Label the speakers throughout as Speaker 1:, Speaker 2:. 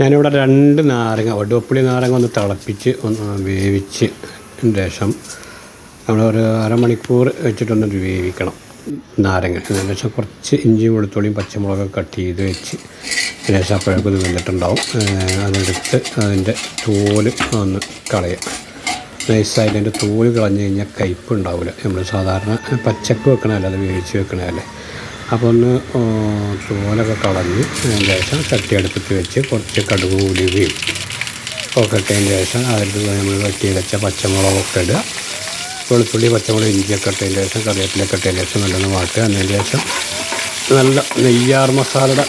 Speaker 1: ഞാനിവിടെ രണ്ട് നാരങ്ങ വടുവപ്പുളി നാരങ്ങ ഒന്ന് തിളപ്പിച്ച് ഒന്ന് വേവിച്ച് ശേഷം നമ്മളൊരു അരമണിക്കൂർ വെച്ചിട്ടൊന്ന് വേവിക്കണം നാരങ്ങ. ഏകദേശം കുറച്ച് ഇഞ്ചിയും വെളുത്തുള്ളിയും പച്ചമുളകൊക്കെ കട്ട് ചെയ്ത് വെച്ച് ശേഷം അപ്പോഴേക്കും ഇത് വെന്തിട്ടുണ്ടാവും. അതെടുത്ത് അതിന്റെ തോൽ ഒന്ന് കളയുക നൈസായിട്ട് അതിന്റെ തോൽ കളഞ്ഞു കഴിഞ്ഞാൽ കയ്പ്പ് ഉണ്ടാവില്ല. നമ്മൾ സാധാരണ പച്ചക്ക് വെക്കണമല്ല അത് വേവിച്ച് വെക്കണതല്ലേ. അപ്പോൾ ഒന്ന് തോലൊക്കെ കളഞ്ഞ് അതിന് ശേഷം ചട്ടി അടുപ്പത്ത് വെച്ച് കുറച്ച് കടുക് ഉലുവയും ഒക്കെ ഇട്ടതിന് ശേഷം അതിൽ നമ്മൾ വെട്ടി വെച്ച പച്ചമുളകൊക്കെ ഇടുക. വെളുത്തുള്ളി പച്ചമുളക് ഇഞ്ചിയൊക്കെ ഇട്ടതിന് ശേഷം കറിവേപ്പിലൊക്കെ ഇട്ടതിന് ശേഷം നല്ലൊന്ന് വാട്ടുക. അതിന് ശേഷം നല്ല നെയ്യാർ മസാലയുടെ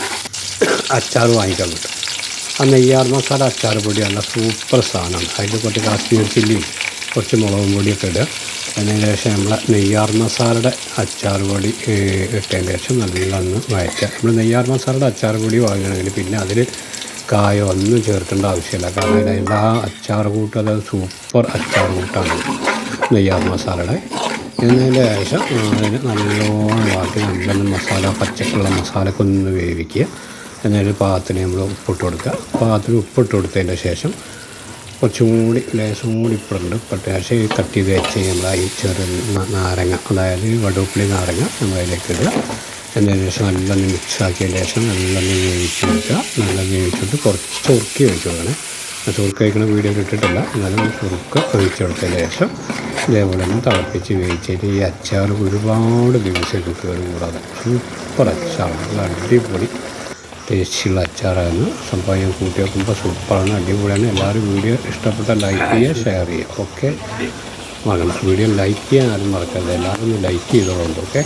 Speaker 1: അച്ചാർ വാങ്ങിക്കാൻ കിട്ടും ആ നെയ്യാർ മസാല അച്ചാർ പൊടി നല്ല സൂപ്പർ സാധനമാണ്. അതിൽ കുറച്ച് കാശ്മീർ ചില്ലിയും കുറച്ച് മുളകും പൊടിയൊക്കെ ഇടുക. അതിന് ശേഷം നമ്മൾ നെയ്യാർ മസാലയുടെ അച്ചാർ പൊടി ഇട്ടതിന് ശേഷം നല്ല ഒന്ന് വഴറ്റുക. നമ്മൾ നെയ്യാർ മസാലയുടെ അച്ചാർ പൊടി വാങ്ങണമെങ്കിൽ പിന്നെ അതിൽ കായോ ഒന്നും ചേർക്കേണ്ട ആവശ്യമില്ല. കാരണം അതിന്റെ ആ അച്ചാർ കൂട്ട് അത് സൂപ്പർ അച്ചാർ കൂട്ടാണ് നെയ്യാർ മസാലയുടെ. എന്നതിന്റെ ശേഷം അതിന് നല്ലോണം വാട്ടി നല്ലൊന്ന് മസാല പച്ചക്കുള്ള മസാലയൊക്കെ ഒന്ന് വേവിക്കുക. എന്നൊരു പാകത്തിന് നമ്മൾ ഉപ്പിട്ട് കൊടുക്കുക. പാകത്തിന് ഉപ്പിട്ട് കൊടുത്തതിന്റെ ശേഷം കുറച്ചും കൂടി ലേശം കൂടി ഇപ്പോഴുണ്ട് ഈ കട്ട് ചെയ്ത് വെച്ച് നമ്മൾ ഈ ചെറു നാരങ്ങ അതായത് വടുപ്പിളി നാരങ്ങ നമ്മൾ അതിലേക്ക് ഇടുക. എന്നതിന് ശേഷം നല്ലൊന്ന് മിക്സാക്കിയ ശേഷം നല്ലൊന്ന് വേവിച്ച് വെക്കുക. നല്ല വേവിച്ചിട്ട് കുറച്ച് ഉറുക്കി ഒഴിച്ച് കൊടുക്കണേ. സുറുക്ക് കഴിക്കണ വീഡിയോ ഇട്ടിട്ടില്ല എന്നാലും സുറുക്ക് ഒഴിച്ച് കൊടുത്തതിന് ശേഷം ഇതേപോലെ തന്നെ തിളപ്പിച്ച് വേവിച്ചിട്ട് ഈ അച്ചാർ ഒരുപാട് ദിവസം കേട് കൂടാതെ. സൂപ്പർ നല്ല അടിപൊളി ടേസ്റ്റിയുള്ള അച്ചാറാണ്. സംഭവം ഞാൻ കൂട്ടി വെക്കുമ്പോൾ സൂപ്പറാണ് അടിപൊളിയാണ്. എല്ലാവരും വീഡിയോ ഇഷ്ടപ്പെട്ട ലൈക്ക് ചെയ്യുക ഷെയർ ചെയ്യുക. ഓക്കെ മറക്കണം വീഡിയോ ലൈക്ക് ചെയ്യാൻ ആരും മറക്കരുത്. എല്ലാവരും ലൈക്ക് ചെയ്തോളുണ്ട് ഓക്കെ